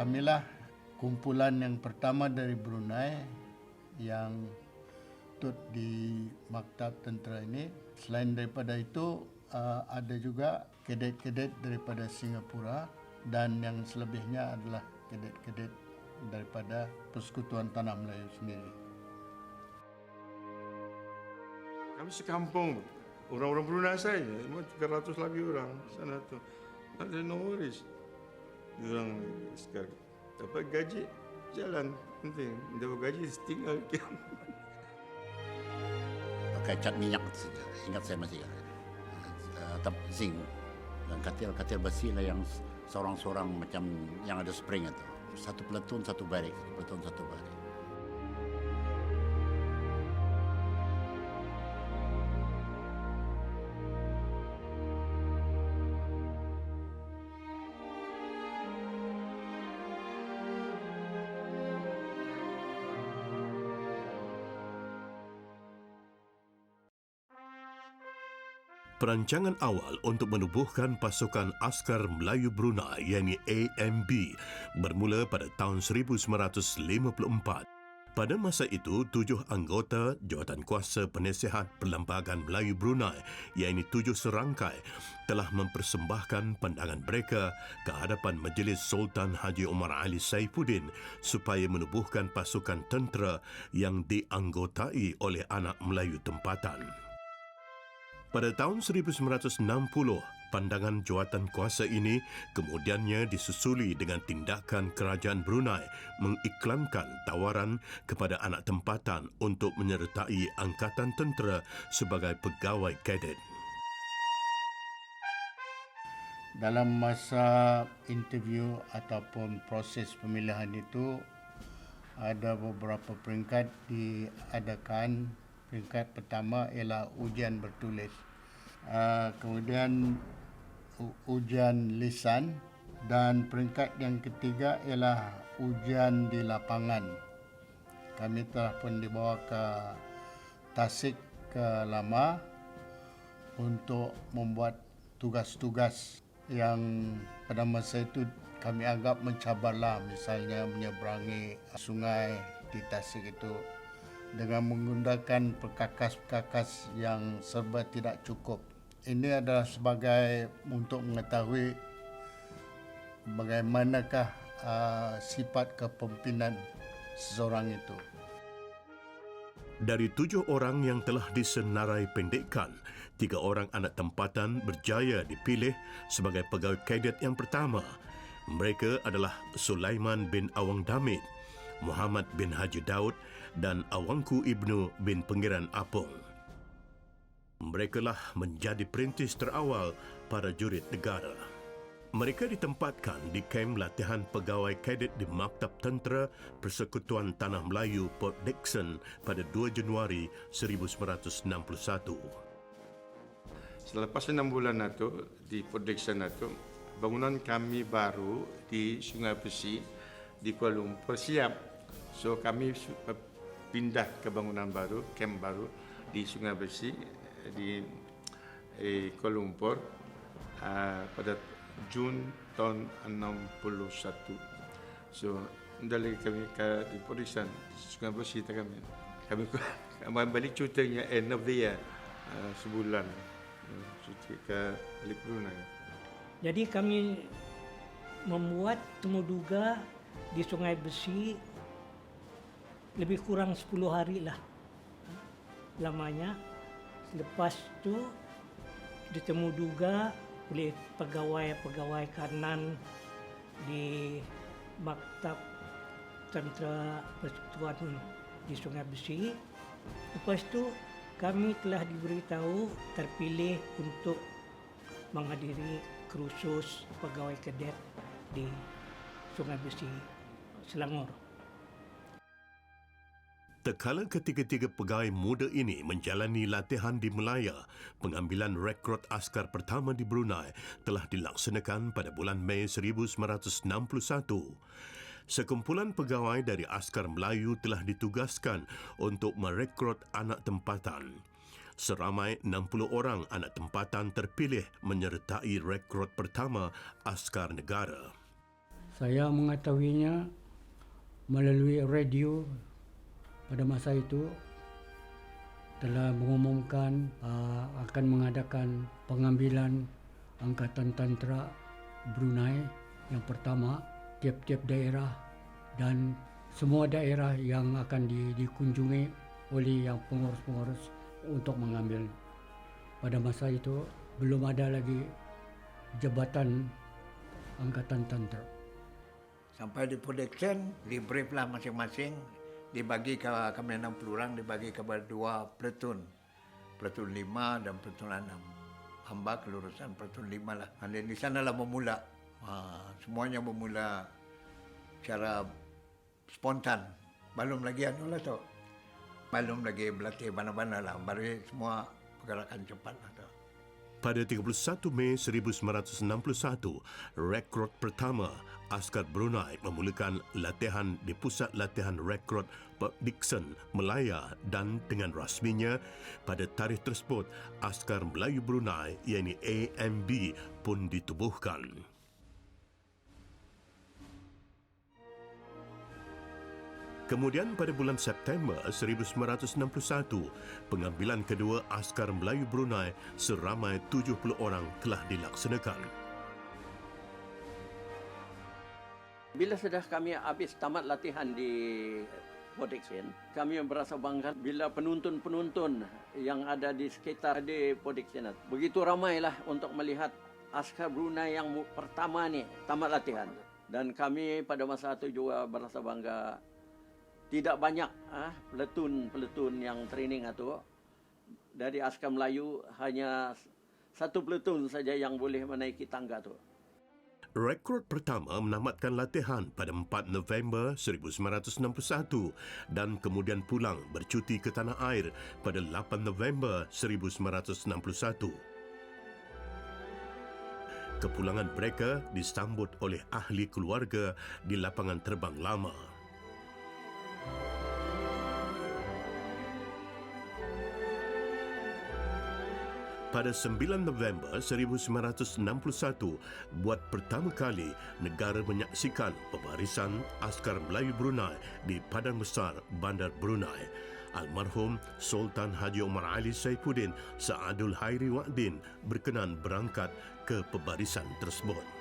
kamilah kumpulan yang pertama dari Brunei yang tut di maktab tentera ini. Selain daripada itu, uh, ada juga kadet-kadet daripada Singapura dan yang selebihnya adalah kadet-kadet daripada Persekutuan Tanah Melayu sendiri. Kami sekampung orang-orang Brunei saya, cuma 300 lagi orang sana tu. Ada no worries. Orang sekarang dapat gaji jalan penting. Dapat gaji tinggal pakai cat minyak saja. Ingat saya masih uh, tap zinc dan katil-katil besi lah yang seorang-seorang macam yang ada spring itu. Satu peleton satu barik, satu peleton satu barik. Perancangan awal untuk menubuhkan pasukan askar Melayu Brunei yakni AMB bermula pada tahun 1954. Pada masa itu, tujuh anggota Jawatan Kuasa Penasihat Perlembagaan Melayu Brunei yakni tujuh serangkai telah mempersembahkan pandangan mereka ke hadapan Majlis Sultan Haji Omar Ali Saifuddin supaya menubuhkan pasukan tentera yang dianggotai oleh anak Melayu tempatan. Pada tahun 1960, pandangan jawatan kuasa ini kemudiannya disusuli dengan tindakan kerajaan Brunei mengiklankan tawaran kepada anak tempatan untuk menyertai angkatan tentera sebagai pegawai kadet. Dalam masa interview ataupun proses pemilihan itu ada beberapa peringkat diadakan. Peringkat pertama ialah ujian bertulis. Uh, kemudian ujian lisan dan peringkat yang ketiga ialah ujian di lapangan. Kami telah pun dibawa ke Tasik ke Lama untuk membuat tugas-tugas yang pada masa itu kami anggap mencabarlah misalnya menyeberangi sungai di Tasik itu dengan menggunakan perkakas-perkakas yang serba tidak cukup. Ini adalah sebagai untuk mengetahui bagaimanakah uh, sifat kepemimpinan seseorang itu. Dari tujuh orang yang telah disenarai pendekkan, tiga orang anak tempatan berjaya dipilih sebagai pegawai kadet yang pertama. Mereka adalah Sulaiman bin Awang Damit, Muhammad bin Haji Daud dan Awangku Ibnu bin Pengiran Apung. Mereka lah menjadi perintis terawal para jurid negara. Mereka ditempatkan di kem latihan pegawai kadet di Maktab Tentera Persekutuan Tanah Melayu Port Dickson pada 2 Januari 1961. Selepas enam bulan itu di Port itu, bangunan kami baru di Sungai Besi di Kuala Lumpur siap. So kami pindah ke bangunan baru, camp baru di Sungai Besi di eh, Kuala Lumpur uh, pada Jun tahun 61. So dari kami ke di Dickson, Sungai Besi tak kami. Kami balik cutinya end of the year uh, sebulan uh, cuti ke balik Brunei. Jadi kami membuat temuduga di Sungai Besi lebih kurang 10 hari lah lamanya. Lepas tu ditemu duga oleh pegawai-pegawai kanan di Maktab Tentera Persekutuan di Sungai Besi. Lepas tu kami telah diberitahu terpilih untuk menghadiri kursus pegawai kadet di Sungai Besi, Selangor. Tekala ketiga-tiga pegawai muda ini menjalani latihan di Melaya, pengambilan rekrut askar pertama di Brunei telah dilaksanakan pada bulan Mei 1961. Sekumpulan pegawai dari askar Melayu telah ditugaskan untuk merekrut anak tempatan. Seramai 60 orang anak tempatan terpilih menyertai rekrut pertama askar negara. Saya mengetahuinya melalui radio pada masa itu telah mengumumkan uh, akan mengadakan pengambilan angkatan tantera Brunei yang pertama tiap-tiap daerah dan semua daerah yang akan di, dikunjungi oleh yang pengurus-pengurus untuk mengambil. Pada masa itu belum ada lagi jabatan angkatan tantera. Sampai di production, di brief lah masing-masing, dibagi ke kami 60 orang, dibagi kepada dua platoon. Platoon 5 dan platoon 6. Hamba kelulusan platoon 5 lah. Dan di sanalah memula. Ha, semuanya bermula secara spontan. Belum lagi anu lah tu. Belum lagi berlatih mana-mana lah. Baru semua pergerakan cepat lah. Pada 31 Mei 1961, rekrut pertama askar Brunei memulakan latihan di Pusat Latihan Rekrut Port Dickson, Melaya dan dengan rasminya pada tarikh tersebut Askar Melayu Brunei iaitu AMB pun ditubuhkan. Kemudian pada bulan September 1961, pengambilan kedua askar Melayu Brunei seramai 70 orang telah dilaksanakan. Bila sudah kami habis tamat latihan di Podexen, kami berasa bangga bila penonton-penonton yang ada di sekitar di Podexen begitu ramailah untuk melihat askar Brunei yang pertama ni tamat latihan. Dan kami pada masa itu juga berasa bangga tidak banyak ah peletun-peletun yang training itu dari askar Melayu hanya satu peletun saja yang boleh menaiki tangga tu. Rekrut pertama menamatkan latihan pada 4 November 1961 dan kemudian pulang bercuti ke tanah air pada 8 November 1961. Kepulangan mereka disambut oleh ahli keluarga di lapangan terbang lama. Pada 9 November 1961, buat pertama kali negara menyaksikan pembarisan askar Melayu Brunei di Padang Besar Bandar Brunei. Almarhum Sultan Haji Omar Ali Saifuddin Saadul Hairi Wa'din berkenan berangkat ke pembarisan tersebut.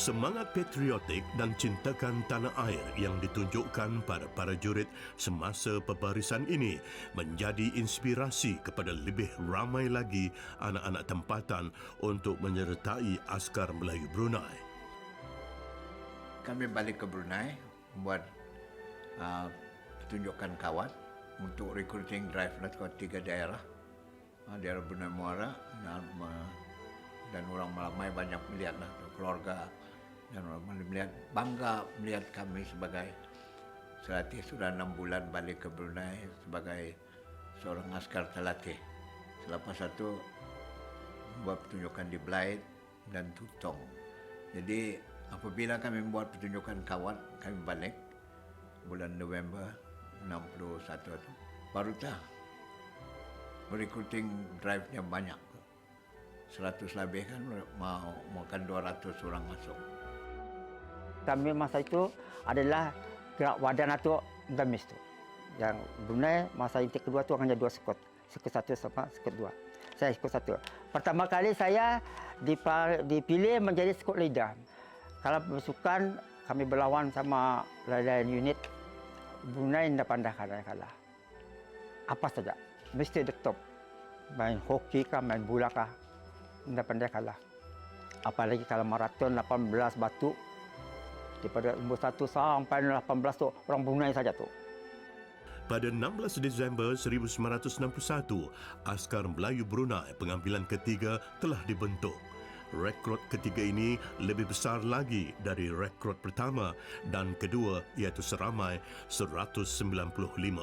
Semangat patriotik dan cintakan tanah air yang ditunjukkan pada para jurid semasa pembarisan ini menjadi inspirasi kepada lebih ramai lagi anak-anak tempatan untuk menyertai askar Melayu Brunei. Kami balik ke Brunei buat uh, tunjukkan kawan untuk recruiting drive lah ke tiga daerah. Uh, daerah Brunei Muara dan, uh, dan orang ramai banyak melihat lah keluarga dan orang melihat bangga melihat kami sebagai selatih sudah enam bulan balik ke Brunei sebagai seorang askar terlatih. Selepas itu buat pertunjukan di Blythe dan Tutong. Jadi apabila kami membuat pertunjukan kawan, kami balik bulan November 61 itu. Baru dah recruiting drive-nya banyak. 100 lebih kan mau makan 200 orang masuk. Kami masa itu adalah gerak wadan atau gamis tu. Yang Brunei masa intik kedua tu hanya dua skot. Skot satu sama skot dua. Saya skot satu. Pertama kali saya dipilih menjadi skot leader. Kalau bersukan kami berlawan sama lain unit Brunei tidak pandai kalah kalah. Apa saja. Mesti the top. Main hoki kah, main bola kah. Tidak pandai kalah. Apalagi kalau maraton 18 batu. Daripada umur 1 sampai 18 tu orang Brunei saja tu. Pada 16 Disember 1961, Askar Melayu Brunei pengambilan ketiga telah dibentuk. Rekrut ketiga ini lebih besar lagi dari rekrut pertama dan kedua iaitu seramai 195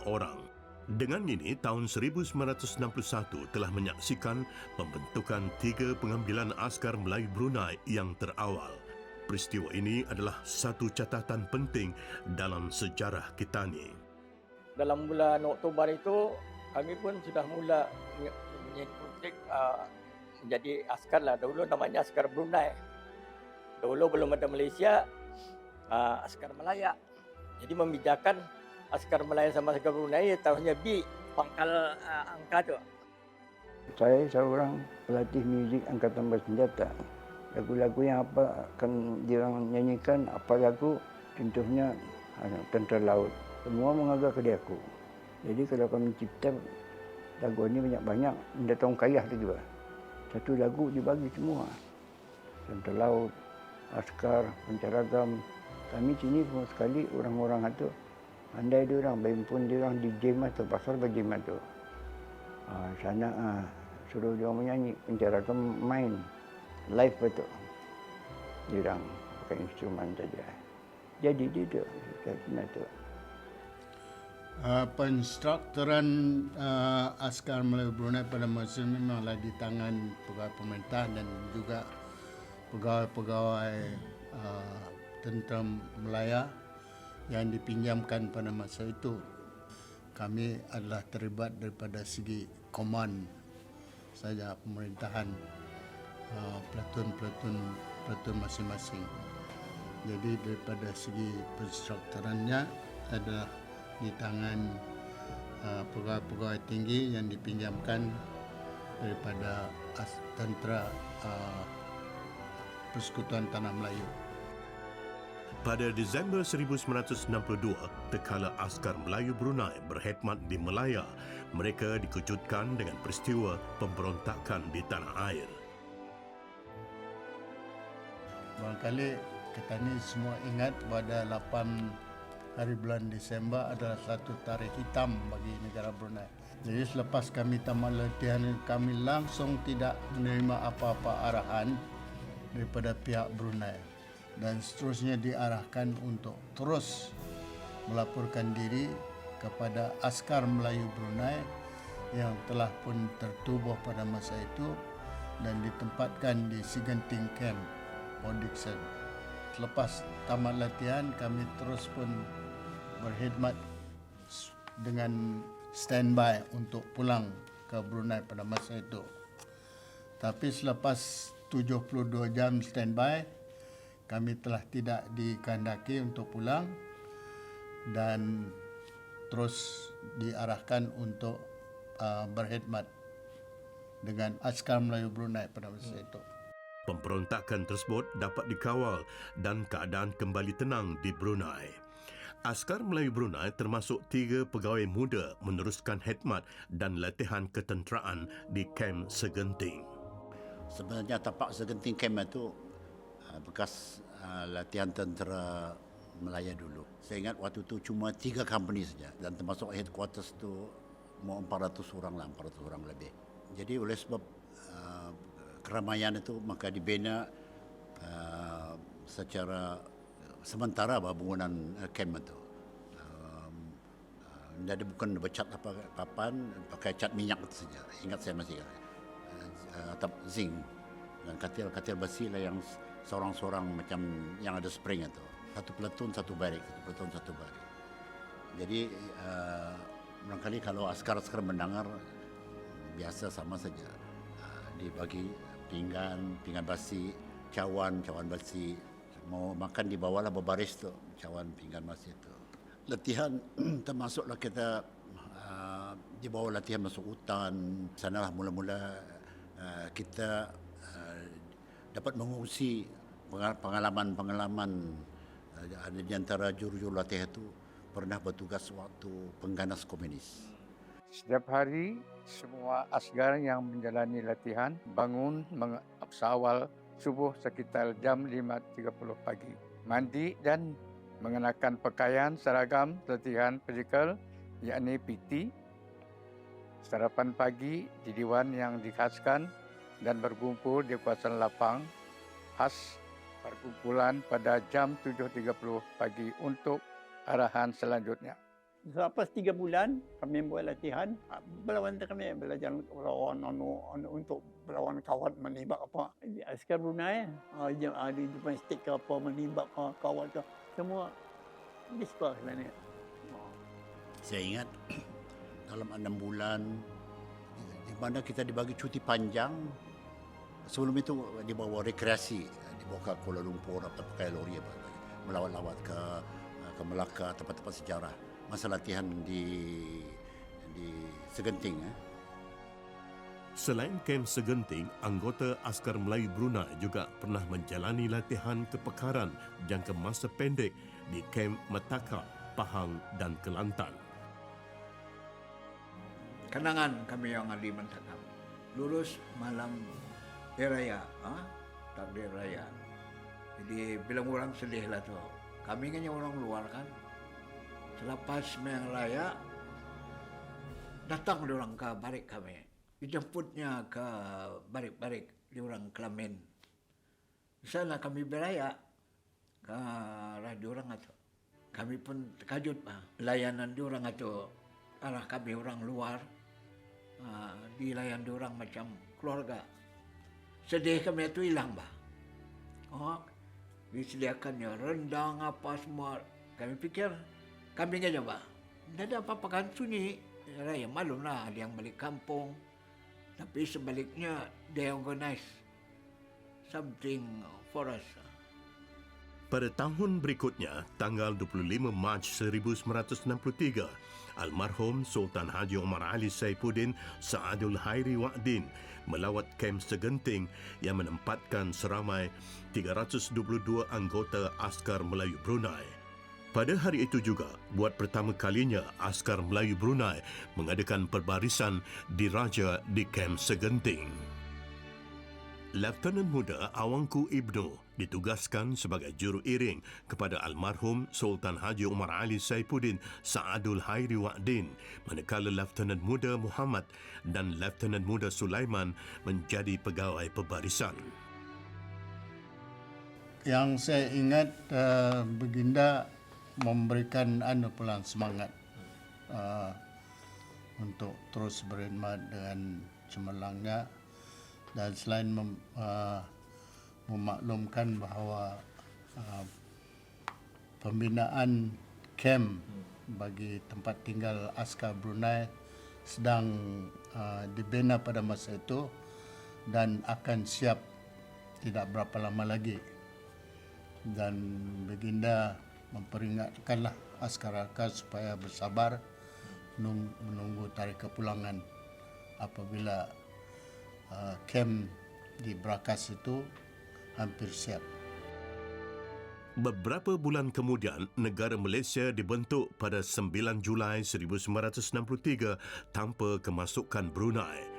orang. Dengan ini, tahun 1961 telah menyaksikan pembentukan tiga pengambilan askar Melayu Brunei yang terawal. Peristiwa ini adalah satu catatan penting dalam sejarah kita ni. dalam bulan Oktober itu kami pun sudah mula menjadi projek uh, menjadi askar lah. Dulu namanya askar Brunei. Dulu belum ada Malaysia, uh, askar Malaya. Jadi membedakan askar Malaya sama askar Brunei taruhnya B, pangkal uh, angka tu. Saya seorang pelatih muzik angkatan bersenjata. Lagu-lagu yang apa akan diorang nyanyikan, apa lagu contohnya Tentera Laut. Semua mengajar ke aku. Jadi kalau kami cipta lagu ini banyak-banyak, minta tong kayah tu juga. Satu lagu dibagi semua. Tentera Laut, Askar, Pencaragam. Kami sini semua sekali orang-orang itu andai dia orang berhimpun dia orang di jam atau pasal berjam tu. Ah, sana ah, suruh dia menyanyi, pencaragam main live betul. Dia orang pakai instrumen saja. Jadi dia tu, kena tu. Uh, penstrukturan uh, askar Melayu Brunei pada masa ini memanglah di tangan pegawai pemerintah dan juga pegawai-pegawai uh, tentera Melaya yang dipinjamkan pada masa itu. Kami adalah terlibat daripada segi koman saja pemerintahan uh, pelatun-pelatun pelatun masing-masing. Jadi daripada segi penstrukturannya adalah di tangan uh, pegawai-pegawai tinggi yang dipinjamkan daripada as- tentera uh, Persekutuan Tanah Melayu. Pada Disember 1962, tekala askar Melayu Brunei berkhidmat di Melaya, mereka dikejutkan dengan peristiwa pemberontakan di tanah air. Barangkali kita ni semua ingat pada 8 hari bulan Disember adalah satu tarikh hitam bagi negara Brunei. Jadi selepas kami tamat latihan kami langsung tidak menerima apa-apa arahan daripada pihak Brunei dan seterusnya diarahkan untuk terus melaporkan diri kepada askar Melayu Brunei yang telah pun tertubuh pada masa itu dan ditempatkan di Sigenting Camp, Port Dickson. Selepas tamat latihan, kami terus pun berkhidmat dengan standby untuk pulang ke Brunei pada masa itu. Tapi selepas 72 jam standby, kami telah tidak dikehendaki untuk pulang dan terus diarahkan untuk uh, berkhidmat dengan askar Melayu Brunei pada masa itu. Pemberontakan tersebut dapat dikawal dan keadaan kembali tenang di Brunei. Askar Melayu Brunei termasuk tiga pegawai muda meneruskan khidmat dan latihan ketenteraan di kem Segenting. Sebenarnya tapak segenting camp itu uh, bekas uh, latihan tentera Melaya dulu. Saya ingat waktu itu cuma tiga company saja dan termasuk headquarters tu mau 400 orang lah, 400 orang lebih. Jadi oleh sebab keramaian itu maka dibina uh, secara sementara bangunan uh, camp itu. Um, uh, Jadi bukan bercat apa papan, pakai cat minyak itu saja. Ingat saya masih ingat uh, atap zinc dan katil-katil besi lah yang seorang-seorang macam yang ada spring itu. Satu peleton satu barik, satu peleton satu barik. Jadi uh, kalau askar-askar mendengar biasa sama saja. Uh, dibagi pinggan, pinggan besi, cawan, cawan besi. Mau makan di bawahlah berbaris tu, cawan pinggan besi itu. Latihan termasuklah kita uh, di bawah latihan masuk hutan. Sanalah mula-mula uh, kita uh, dapat mengungsi pengal- pengalaman-pengalaman uh, ada di antara juru-juru latihan itu pernah bertugas waktu pengganas komunis. Setiap hari semua asgar yang menjalani latihan bangun meng- seawal subuh sekitar jam 5.30 pagi. Mandi dan mengenakan pakaian seragam latihan fizikal yakni PT. Sarapan pagi di diwan yang dikhaskan dan berkumpul di kawasan lapang khas perkumpulan pada jam 7.30 pagi untuk arahan selanjutnya. Selepas tiga bulan kami buat latihan, berlawan kami belajar berlawan untuk berlawan kawan menembak apa. Askar Brunei, ah, dia ada depan stick ke apa menembak ke kawan ke semua di sekolah sebenarnya. Ah. Saya ingat dalam enam bulan di mana kita dibagi cuti panjang sebelum itu dibawa rekreasi dibawa ke Kuala Lumpur atau pakai lori melawat-lawat ke ke Melaka tempat-tempat sejarah masa latihan di di Segenting eh. Selain kem Segenting, anggota Askar Melayu Brunei juga pernah menjalani latihan kepekaran jangka masa pendek di kem Mataka, Pahang dan Kelantan. Kenangan kami yang ada di Mentakam. Lulus malam hari raya, ha? takdir raya. Jadi bilang orang sedih lah tu. Kami kan orang luar kan. Selepas sembahyang raya, datang dia orang ke barik kami. Dijemputnya ke barik-barik di orang Kelamin. Sana kami beraya ke radio orang itu. Kami pun terkajut bah. Layanan di orang itu arah kami orang luar uh, dilayan di orang macam keluarga. Sedih kami itu hilang bah. Oh, disediakannya rendang apa semua. Kami fikir kami aja bah. Tidak ada apa-apa kan sunyi. Raya malum lah ada yang balik kampung. Tapi sebaliknya they organize something for us. Pada tahun berikutnya, tanggal 25 Mac 1963, almarhum Sultan Haji Omar Ali Saifuddin Saadul Hairi Wa'din melawat kem Segenting yang menempatkan seramai 322 anggota Askar Melayu Brunei. Pada hari itu juga, buat pertama kalinya Askar Melayu Brunei mengadakan perbarisan di Raja di kem Segenting. Lieutenant Muda Awangku Ibnu ditugaskan sebagai juru iring kepada almarhum Sultan Haji Umar Ali Saifuddin Saadul Hairi Wa'din manakala Lieutenant Muda Muhammad dan Lieutenant Muda Sulaiman menjadi pegawai perbarisan. Yang saya ingat uh, Baginda memberikan anu pulang semangat uh, untuk terus berkhidmat dengan cemerlangnya. Dan selain mem, uh, memaklumkan bahawa uh, pembinaan kem bagi tempat tinggal askar Brunei sedang uh, dibina pada masa itu dan akan siap tidak berapa lama lagi. Dan baginda memperingatkanlah askar-askar supaya bersabar menung- menunggu tarikh kepulangan apabila uh, kem di Brakas itu hampir siap. Beberapa bulan kemudian, negara Malaysia dibentuk pada 9 Julai 1963 tanpa kemasukan Brunei.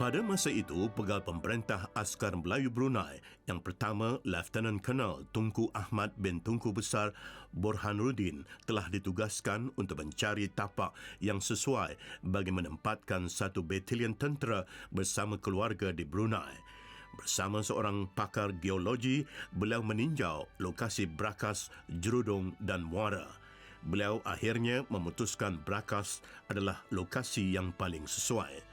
Pada masa itu, pegal pemerintah Askar Melayu Brunei yang pertama Lieutenant Colonel Tunku Ahmad bin Tunku Besar Burhanuddin telah ditugaskan untuk mencari tapak yang sesuai bagi menempatkan satu batalion tentera bersama keluarga di Brunei. Bersama seorang pakar geologi, beliau meninjau lokasi Brakas, Jerudong dan Muara. Beliau akhirnya memutuskan Brakas adalah lokasi yang paling sesuai.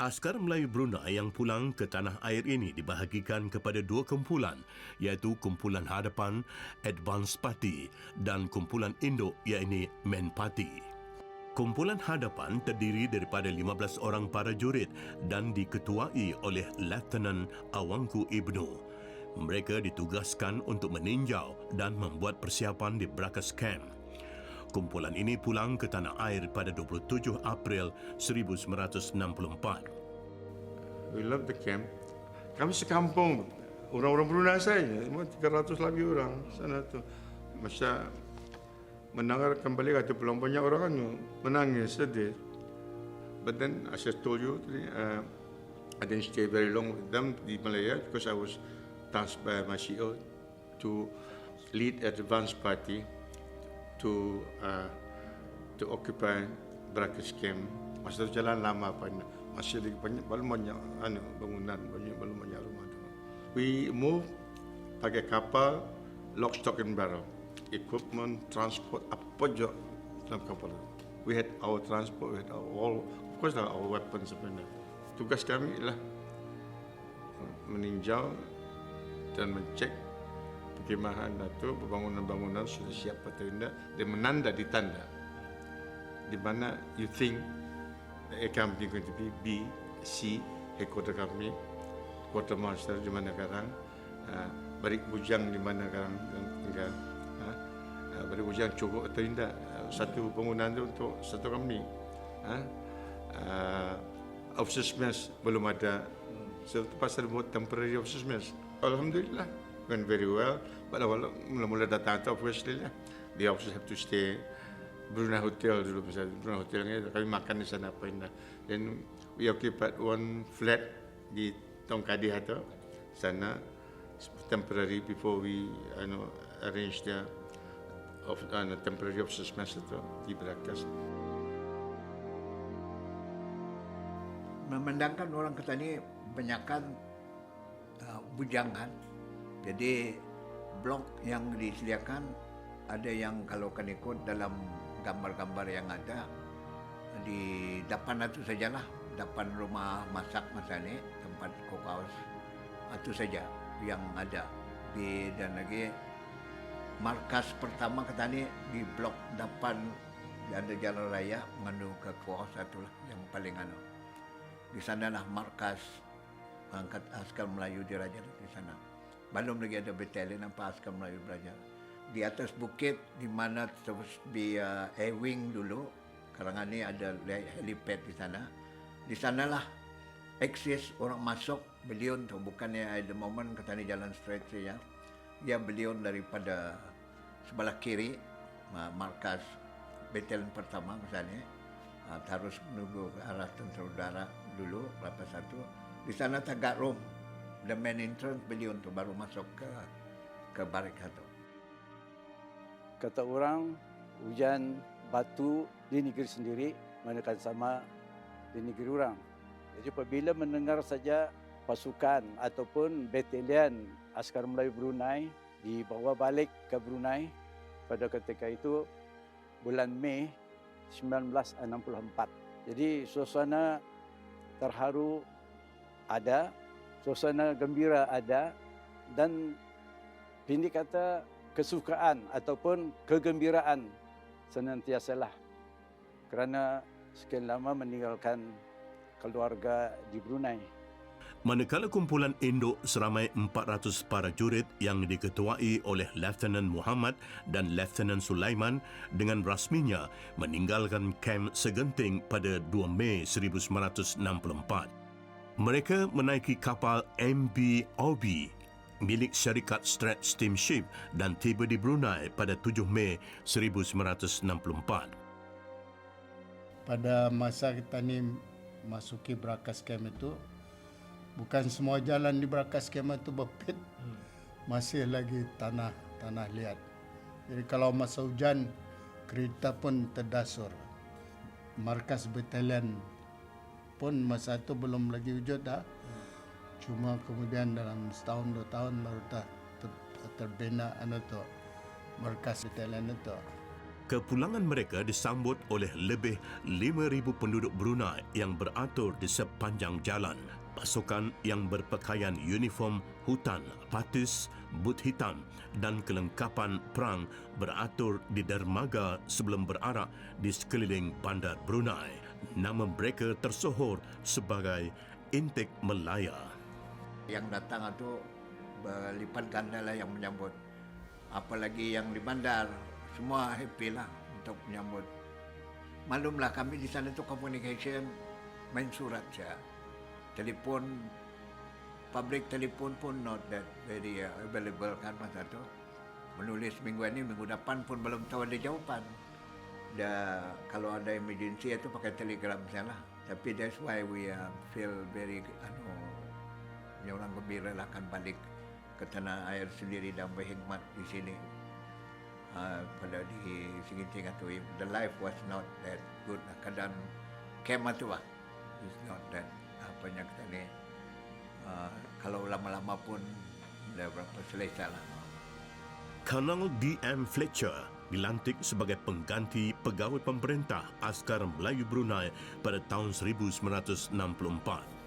Askar Melayu Brunei yang pulang ke tanah air ini dibahagikan kepada dua kumpulan iaitu Kumpulan Hadapan Advance Party dan Kumpulan Induk iaitu Men Party. Kumpulan Hadapan terdiri daripada 15 orang para jurid dan diketuai oleh Lieutenant Awangku Ibnu. Mereka ditugaskan untuk meninjau dan membuat persiapan di Brakas Camp. Kumpulan ini pulang ke tanah air pada 27 April 1964. We love the camp. Kami sekampung, orang-orang Brunei saja, cuma 300 lebih orang sana tu. Masa mendengar kembali kata pulang banyak orang kan menangis sedih. But then, as I told you, uh, I didn't stay very long with them di Malaya because I was tasked by my CEO to lead advance party to uh, to occupy Brakas camp. Masa tu jalan lama apa masih lagi banyak belum banyak anu bangunan banyak belum banyak rumah tu. We move pakai kapal lock stock and barrel equipment transport apa je dalam kapal. We had our transport, we had our all, of course lah our weapons sebenarnya. Tugas kami ialah meninjau dan mencek perkemahan itu, bangunan-bangunan sudah siap atau tidak, dia menanda di tanda. Di mana you think the company going to be B, C, headquarter company, quartermaster di mana sekarang, uh, balik bujang di mana sekarang tinggal, uh, uh, balik bujang cukup atau tidak, uh, satu bangunan itu untuk satu company. Uh, uh, office mess belum ada, so pasal buat temporary office mess. Alhamdulillah, went very well. But awal mula-mula datang tu obviously lah. The officers have to stay Brunei Hotel dulu pasal Brunei Hotel ni kami makan di sana apa indah. Then we occupied one flat di Tong Kadih tu sana temporary before we you know, arrange the of uh, temporary officers mess itu di Berakas. memandangkan orang Ketani banyakkan uh, bujangan. Jadi blok yang disediakan ada yang kalau kan ikut dalam gambar-gambar yang ada di depan itu sajalah. Depan rumah masak masa ni tempat cookhouse itu saja yang ada. Di dan lagi markas pertama Ketani di blok depan ada jalan raya mengandung ke cookhouse itulah yang paling anu. Di sanalah markas angkat askar Melayu Diraja di sana. Belum lagi ada batalion apa askar Melayu Diraja. Di atas bukit di mana terus di uh, A-Wing dulu, karangan ni ada helipad di sana. Di sanalah eksis orang masuk belion tu bukannya at the moment kata ni jalan straight saja. Dia belion daripada sebelah kiri markas batalion pertama misalnya harus menunggu ke arah tentera udara dulu berapa satu di sana tagak room the main entrance beliau untuk baru masuk ke ke barik itu Kata orang, hujan batu di negeri sendiri manakala sama di negeri orang. Jadi apabila mendengar saja pasukan ataupun batalion askar Melayu Brunei dibawa balik ke Brunei pada ketika itu bulan Mei 1964. Jadi suasana terharu ada, suasana gembira ada dan ini kata kesukaan ataupun kegembiraan senantiasalah kerana sekian lama meninggalkan keluarga di Brunei. Manakala kumpulan induk seramai 400 para jurid yang diketuai oleh Lieutenant Muhammad dan Lieutenant Sulaiman dengan rasminya meninggalkan kem Segenting pada 2 Mei 1964. Mereka menaiki kapal MB Obi milik syarikat Strat Steamship dan tiba di Brunei pada 7 Mei 1964. Pada masa kita ni masuki Brakas Camp itu, bukan semua jalan di Brakas Camp itu berpit. Masih lagi tanah tanah liat. Jadi kalau masa hujan, kereta pun terdasur. Markas batalion pun masa itu belum lagi wujud dah. Cuma kemudian dalam setahun dua tahun baru ter- terbina anu tu markas batalion itu. Kepulangan mereka disambut oleh lebih 5,000 penduduk Brunei yang beratur di sepanjang jalan. Pasukan yang berpakaian uniform hutan, patis, but hitam dan kelengkapan perang beratur di dermaga sebelum berarak di sekeliling bandar Brunei. Nama mereka tersohor sebagai Intik Melaya. yang datang itu berlipat ganda lah yang menyambut. Apalagi yang di bandar semua happy lah untuk menyambut. Malumlah kami di sana tu communication main surat saja telefon public telefon pun not that very uh, available kan masa tu. Menulis minggu ini minggu depan pun belum tahu ada jawapan da, kalau ada emergency itu pakai telegram saja lah tapi that's why we uh, feel very anu punya orang gembira lah akan balik ke tanah air sendiri dan berkhidmat di sini. Uh, pada di Singinting itu, the life was not that good. Kadang camp itu lah, is not that apa yang kita ni. Uh, kalau lama-lama pun dah berapa selesai lah. Colonel D.M. Fletcher dilantik sebagai pengganti pegawai pemerintah Askar Melayu Brunei pada tahun 1964.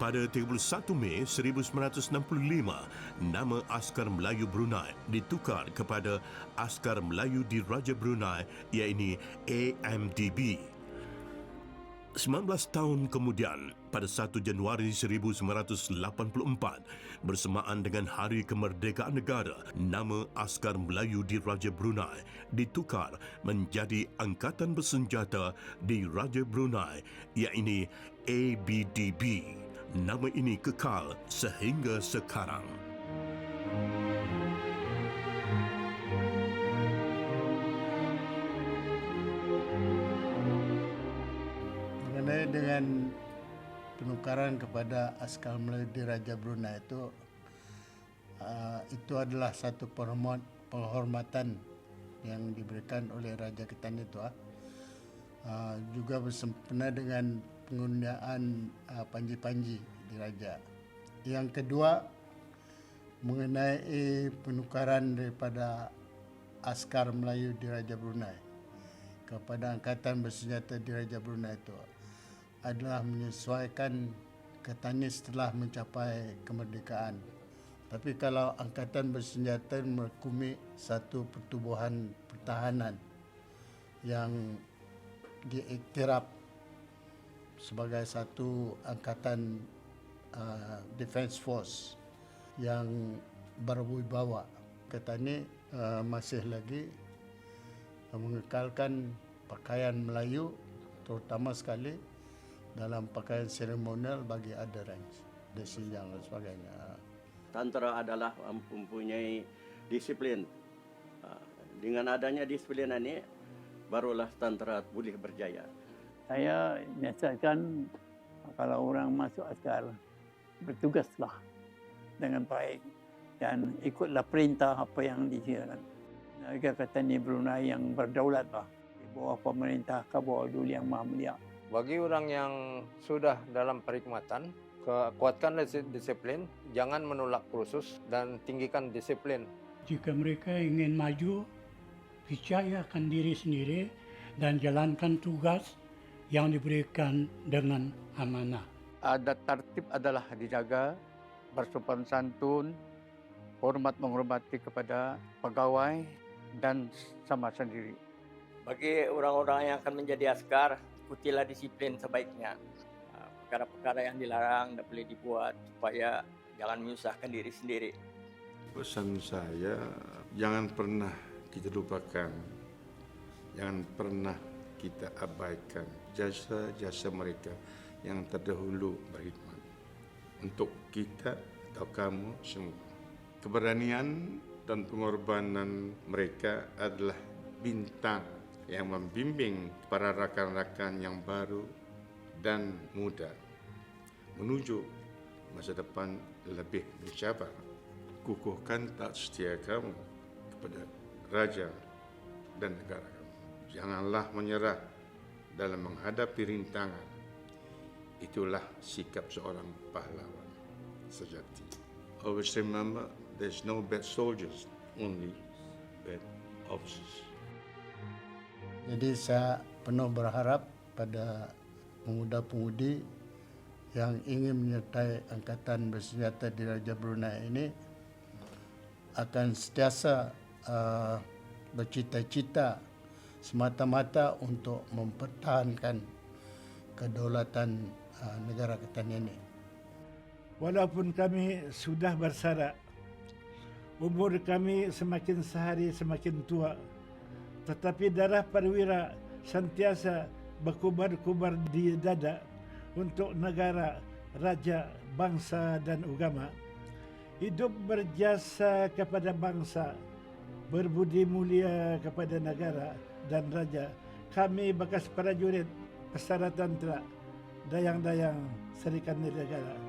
Pada 31 Mei 1965, nama Askar Melayu Brunei ditukar kepada Askar Melayu di Raja Brunei iaitu AMDB. 19 tahun kemudian, pada 1 Januari 1984, bersamaan dengan Hari Kemerdekaan Negara, nama Askar Melayu di Raja Brunei ditukar menjadi Angkatan Bersenjata di Raja Brunei, iaitu ABDB. Nama ini kekal sehingga sekarang. Mengenai dengan penukaran kepada askar Melayu di Raja Brunei itu uh, itu adalah satu penghormat, penghormatan yang diberikan oleh Raja Ketan itu uh, juga bersempena dengan penggunaan uh, panji-panji di Raja. Yang kedua mengenai penukaran daripada askar Melayu di Raja Brunei kepada angkatan bersenjata di Raja Brunei itu adalah menyesuaikan katanya setelah mencapai kemerdekaan. Tapi kalau angkatan bersenjata merkumi satu pertubuhan pertahanan yang diiktiraf sebagai satu angkatan uh, defense force yang berwibawa. Katanya uh, masih lagi uh, mengekalkan pakaian Melayu terutama sekali dalam pakaian seremonial bagi ada desi yang dan sebagainya. Tentera adalah mempunyai disiplin. Ah, Dengan adanya disiplin ini, barulah tentera boleh berjaya. Saya nasihatkan kalau orang masuk askar, bertugaslah dengan baik dan ikutlah perintah apa yang disiarkan. Negara kata ni Brunei yang berdaulat lah. Di bawah pemerintah Kabul dulu yang maha mulia. Bagi orang yang sudah dalam perkhidmatan, ke- kuatkanlah disi- disiplin, jangan menolak kursus dan tinggikan disiplin. Jika mereka ingin maju, percayakan diri sendiri dan jalankan tugas yang diberikan dengan amanah. Adat tertib adalah dijaga, bersopan santun, hormat menghormati kepada pegawai dan sama sendiri. Bagi orang-orang yang akan menjadi askar, ikutilah disiplin sebaiknya. Ah, Perkara-perkara yang dilarang tak boleh dibuat supaya jangan menyusahkan diri sendiri. Pesan saya, jangan pernah kita lupakan, jangan pernah kita abaikan jasa-jasa mereka yang terdahulu berkhidmat untuk kita atau kamu semua. Keberanian dan pengorbanan mereka adalah bintang yang membimbing para rakan-rakan yang baru dan muda menuju masa depan lebih mencabar. Kukuhkan tak setia kamu kepada raja dan negara kamu. Janganlah menyerah dalam menghadapi rintangan. Itulah sikap seorang pahlawan sejati. Always remember, there's no bad soldiers, only bad officers. Jadi saya penuh berharap pada pemuda-pemudi yang ingin menyertai angkatan bersenjata di Raja Brunei ini akan sentiasa uh, bercita-cita semata-mata untuk mempertahankan kedaulatan uh, negara Ketan ini. Walaupun kami sudah bersara, umur kami semakin sehari semakin tua, tetapi darah perwira sentiasa berkubar-kubar di dada untuk negara, raja, bangsa dan agama. Hidup berjasa kepada bangsa, berbudi mulia kepada negara dan raja. Kami bekas prajurit pesara tantra, dayang-dayang Serikat Negara.